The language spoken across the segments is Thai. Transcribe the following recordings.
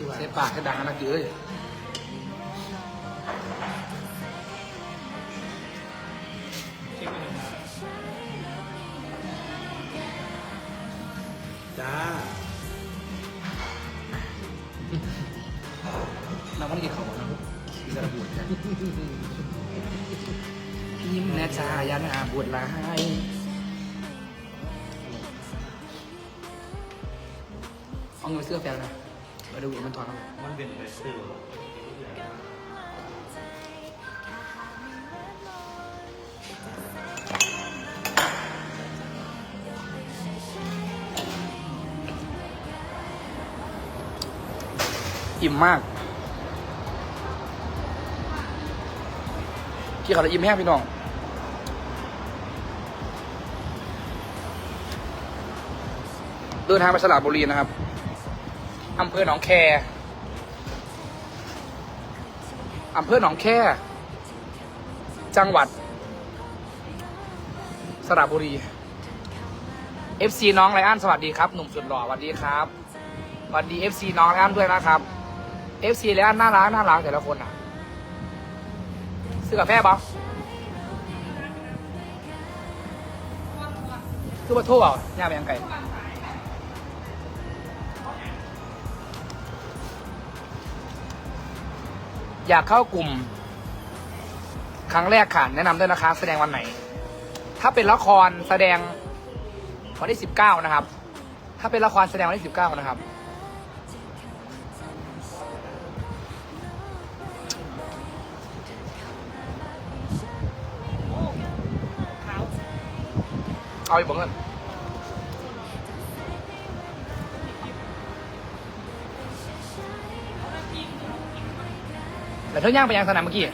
ที่ว่าเซปากให้ดังนะกี้เอ้ยจ้าน้ำมันกินของนะกินกระบุดกันยิ้มแน่จ้ายันอาบวดลายเอาเงินไปซื้อกาแฟนะมา ดูมันถอนเอามันเป็นไปสื่ออิ่มมากกี่เขาวแล้วอิ่มแห้งพี่น้องเดินทางไปสระบุรีนะครับ อำเภอหนองแคอำเภอหนองแคจังหวัด สระบุรี FC น้องไรอันสวัสดีครับ หนุ่มสุดหล่อสวัสดีครับสวัสดี FC น้องไรอันด้วยนะครับ FC ไรอันน่ารักน่ารักแต่ละคนอะ ซื้อกาแฟปะคือมาโทษอะย่าไปยังไง อยากเข้ากลุ่ม ครั้งแรกค่ะ แนะนำด้วยนะคะ แสดงวันไหน ถ้าเป็นละครแสดงวันที่สิบเก้านะครับ ถ้าเป็นละครแสดงวันที่สิบเก้านะครับ เอาอีกบ้างเงิน เธอย่างไปยังสนามเมื่อกี้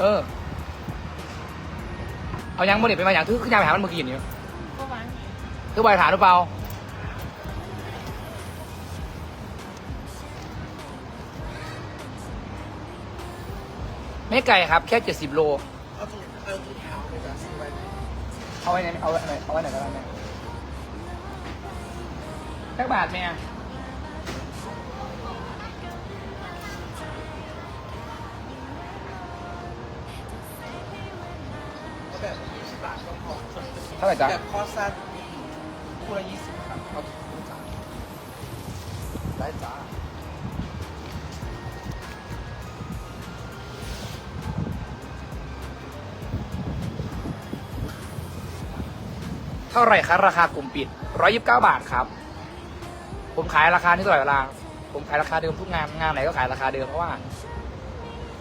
เออ เอายังบ่เด็ไปมาอย่างทื่ขึ้นยางไปหามันเมื่อกี้นี่ก็หวานคือใบถามหรือเปล่า ไม่ไกลครับ แค่เจ็ดสิบโล เอาไว้ไหนเอาไว้ไหนเอาไว้ไหนก็ได้แม่แค่บาทแม่ ท่าไหร่จ๊ะแบบคอสั้นคู่ละยี่สิบครับเอาถุงจ้าได้จ้าเท่าไหร่คะราคากลุ่มปิด 129 บาทครับ ผมขายราคานี้ตลอดเวลา ผมขายราคาเดิมทุกงาน งานไหนก็ขายราคาเดิมเพราะว่า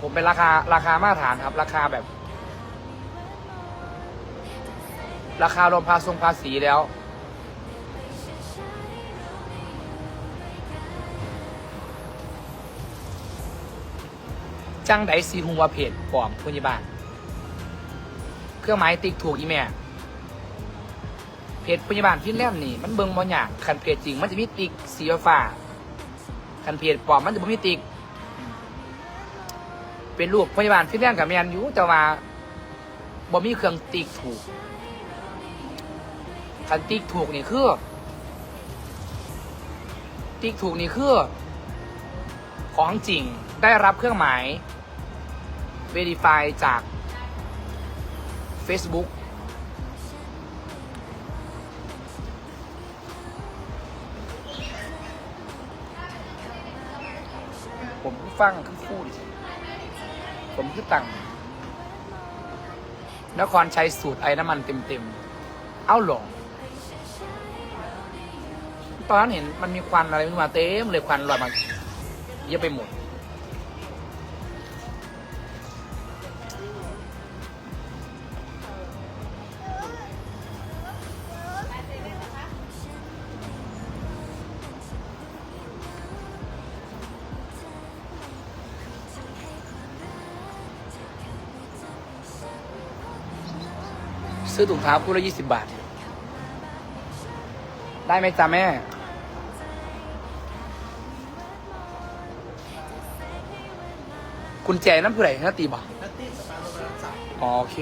ผมเป็นราคาราคามาตรฐานครับ ราคาแบบ ราคารวมภาษีภาษีแล้ว จังไดซีหุงว่าเพจปลอมพยาบาล เครื่องหมายติ๊กถูกอีแม่เพจพยาบาลฟินแลนด์นี่ มันเบิ่งบ่ยากคันเพจจริง มันจะมีติ๊กสีฟ้าคันเพจปลอมมันจะบ่มีติ๊กเป็นรูปพยาบาลฟินแลนด์กับแมนอยู่แต่ว่าบ่มีเครื่องติ๊กถูก คันติ๊กถูกนี่คือ ติ๊กถูกนี่คือ ของจริงได้รับเครื่องหมาย Verify จาก Facebook ผมคือฟังคือพูดผมคือตังนครใช้สูตรไอ้น้ำมันเต็มๆ เอ้าหลง ตอนนั้นเห็นมันมีควันอะไรม่รู้มาเต็มเลยควันลอยมาเยอะไปหมด ซื้อถุงเท้าคู่ละยี่สิบบาท ได้ไหมจ๊ะแม่ กุญแจน้ำผู้ใดนาตีบอกนัตตี้สปาโรบรันจับอ๋อโอเค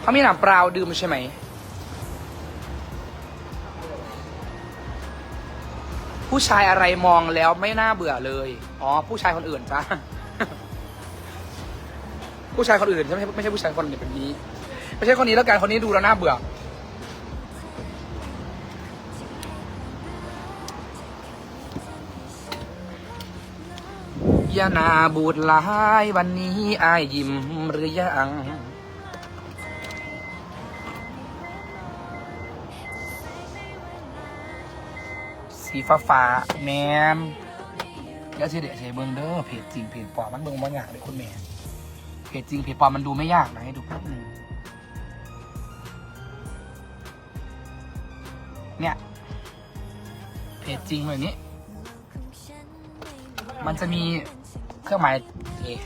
เขามีหนามเปล่าดื่มใช่ไหม ผู้ชายอะไรมองแล้วไม่น่าเบื่อเลย อ๋อ ผู้ชายคนอื่นจ้าผู้ชายคนอื่นใช่ไหมไม่ใช่ผู้ชายคนนี้แบบนี้ ไม่ใช่คนนี้แล้วกันคนนี้ดูแล้วน่าเบื่อ ยานาบูดลายวันนี้อายยิ้มหรือยังสีฟ้าฟ้าแมนแล้วสิเดชเบิงเด้อเพจจริงเพจปลอมมันเบิงบ่ยากเลยคุณแม่เพจจริงเพจปลอมมันดูไม่ยากนะให้ดูแป๊บหนึงเนี่ยเพจจริงแบบนี้ มันจะมี รื่องหมายนี่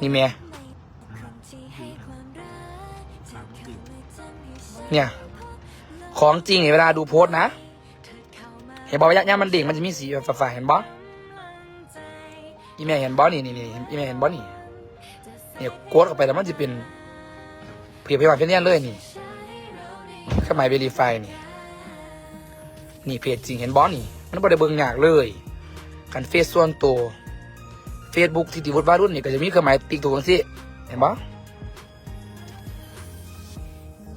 นี่แม่เนี่ย ของจริงเนี่ยเวลาดูโพสต์นะ เห็นบอกว่าย่ามันดิ่งมันจะมีสีฟ้าๆเห็นบออีเมลเห็นบอนี่นี่นี่อีเมลเห็นบอนี่เนี่ยกดเข้าไปแล้วมันจะเป็นเพียบเพียบเพียบเลยนี่เครื่องหมายเวรีไฟนี่นี่เพจจริงเห็นบอนี่ มันบ่ได้เบิ่งยากเลยกันเฟซส่วนตัว เฟซบุ๊กที่ติวุฒิวารุ่นนี่ก็จะมีเครื่องหมายติ๊กตัวจังซี่เห็นบอ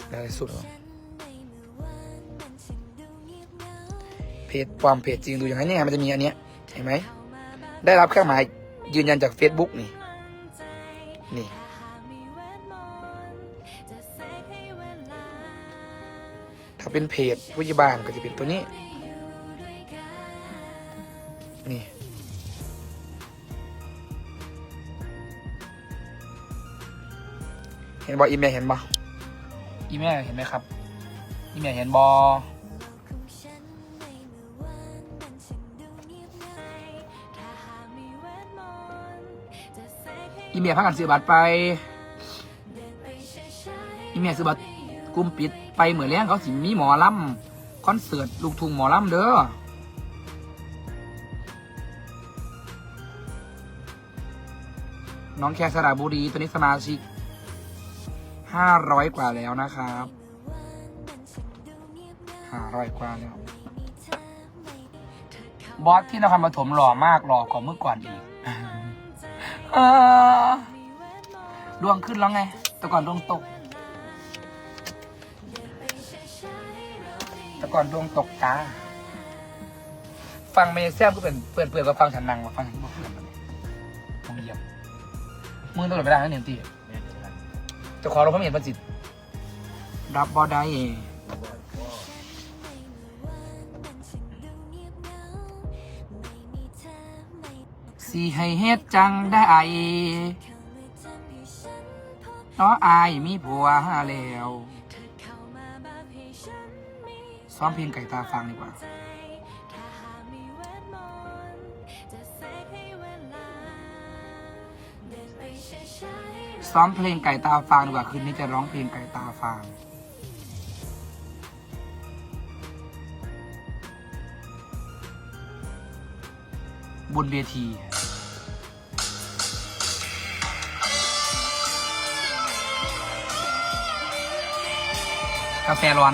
ได้สุดเพจปลอมเพจจริงดูอย่างไรเนี่ยมันจะมีอันเนี้ยเห็นไหมได้รับเครื่องหมายยืนยันจาก Facebook นี่นี่ถ้าเป็นเพจผู้ยิบานก็จะเป็นตัวนี้ นี่ เห็นบออีเมลเห็นบออีเมลเห็นไหมครับอีเมลเห็นบออีเมียพักกันซื้อบัตรไป อีเมียซื้อบัตรกลุ่มปิดไปเหมือนเลี้ยงเขาสิมีหมอลำคอนเสิร์ตลูกทุ่งหมอลำเด้อน้องแคสระบุรีตอนนี้สมาชิก ห้าร้อยกว่าแล้วนะครับห้าร้อยกว่าแล้ว บอสที่นครปฐมหล่อมากหล่อกว่าเมื่อก่อนอีกเออดวงขึ้นแล้วไง แต่ก่อนดวงตก แต่ก่อนดวงตกตาฟังเมย์แซมก็เป็นเปื่อนเปื่อนกับฟังฉันนังมาฟังฉันบอกเพื่อนมันผมเหยียบมือตลอดเวลานั่นเองตี จะขอเราพระเมียรประจิตรับบอได้สีให้เฮ็ดจังได้เนาะอายมีผัวแล้วซ้อมเพลงไก่ตาฟังดีกว่า ซ้อมเพลงไก่ตาฟางดีกว่าคืนนี้จะร้องเพลงไก่ตาฟางบนเวที กาแฟร้อน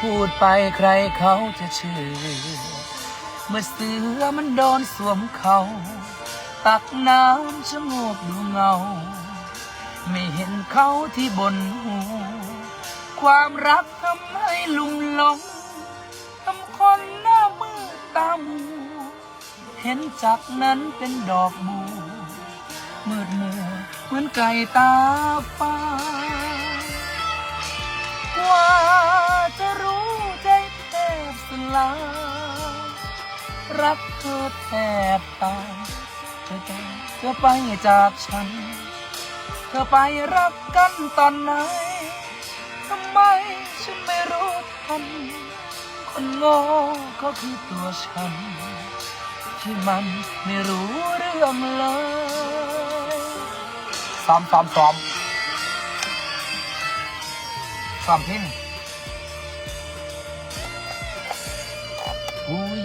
พูดไปใครเขาจะเชื่อ เมื่อเสือมันโดนสวมเขา ตักน้ำชะโงกดูเงา ไม่เห็นเขาที่บนหู ความรักทำให้ลุ่มหลงทำคนหน้ามืดตามู เห็นจากนั้นเป็นดอกบูมืดมัวเหมือนไก่ตาฟ้ากว่าจะรู้ ลา รักเธอแทบตายเธอจะจะไปจากฉัน เธอไปรักกันตอนไหนทำไมฉันไม่รู้ทัน คนโง่ก็คือตัวฉัน ที่มันไม่รู้เรื่องเลยซ้อมซ้อมซ้อมซ้อมเพลง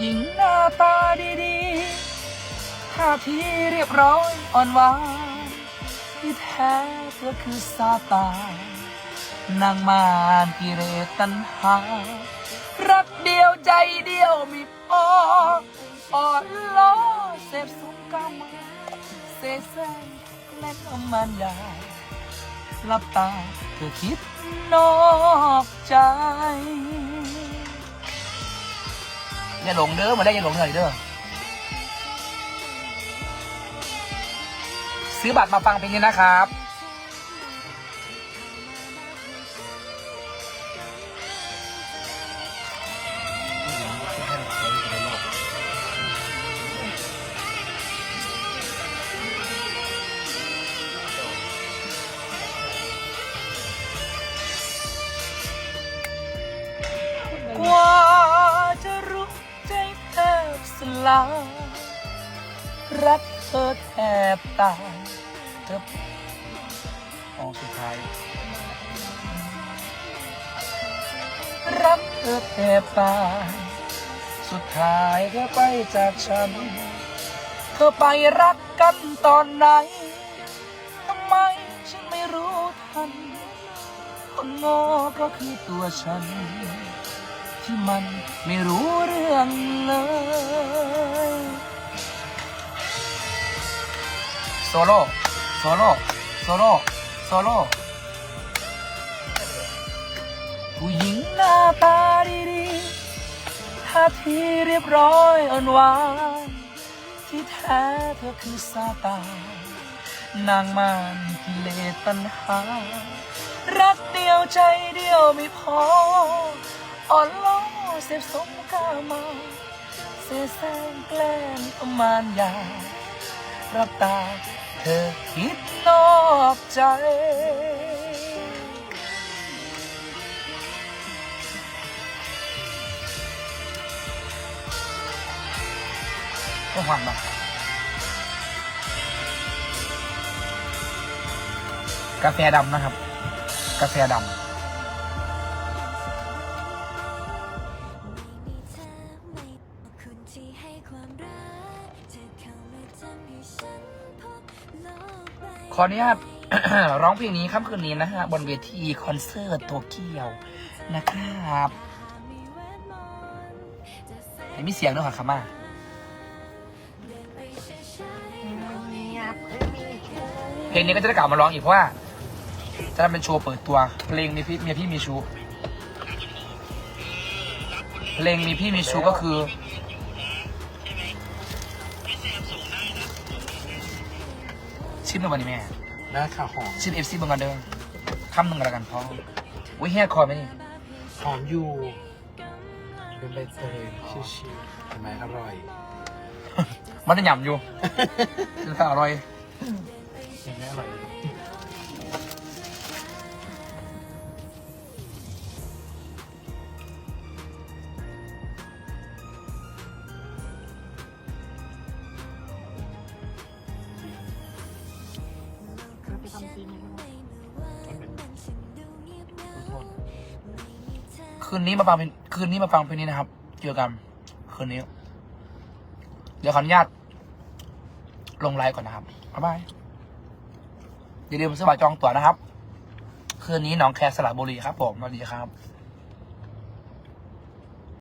ญิงหน้าตาดีๆท่าทีเรียบร้อยอ่อนหวานที่แท้เธอคือซาตานนางมารกิเลสตัณหา รักเดียวใจเดียวมีพออ่อนล้อเสพสุขกรรมเสแสร้งและก็มันยาหลับตาเธอคิดนอกใจ อย่าหลงเด้อมาได้อย่าหลงเลยเด้อซื้อบัตรมาฟังเพลงนี้นะครับ ลา รักเธอแทบตายเธอออกสุดท้าย รักเธอแทบตายสุดท้ายเธอไปจากฉัน เธอไปรักกันตอนไหนทำไมฉันไม่รู้ทันคนโง่ก็คือตัวฉัน ที่มันไม่รู้เรื่องเลยโซโล่โซโล่โซโล่โซโล่ผู้หญิงหน้าตาดีๆท่าทีเรียบร้อยอ่อนหวานที่แท้เธอคือซาตานนางมารกิเลสตัณหา รักเดียวใจเดียวไม่พอ อ่อนล้อเสพสมกามาเสแสงแกล้งประมานยารับตาเธอคิดนอกใจก็หวานมากกาแฟดำ ขออนุญาต ร้องเพลงนี้ค่ำคืนนี้นะฮะบนเวทีคอนเสิร์ตโตเกียวนะครับเวทมนต์จะแสให้มีเสียงด้วยค่ะคามาเดินไปช้าเพลงนี้ก็จะได้กลับมาร้องอีกเพราะว่า จะเป็นโชว์เปิดตัว เพลงมีพี่เมียพี่มีชู เพลงมีพี่มีชูก็คือ ชิมหน่อยวันนี้แม่หน้าขาวหอมชิมเอฟซีบังกันเดิมคำหนึ่งกันแล้วกันพ่ออุ้ยแฮกคอไหมนี่หอมอยู่เป็นใบเตยชิวๆเห็นไหมอร่อย มันจะหย่ำอยู่แต่อร่อยเห็นไหมอร่อย ทุกคนคืนนี้มาฟังเป็นคืนนี้มาฟังเพลงนี้นะครับเจอกับคืนนี้ เดี๋ยวขออนุญาตลงไลน์ก่อนนะครับบ๊ายบายอย่าลืมซื้อบัครจองตั๋วนะครับ คืนนี้หนองแคสระบุรีครับผมสวัสดีครับ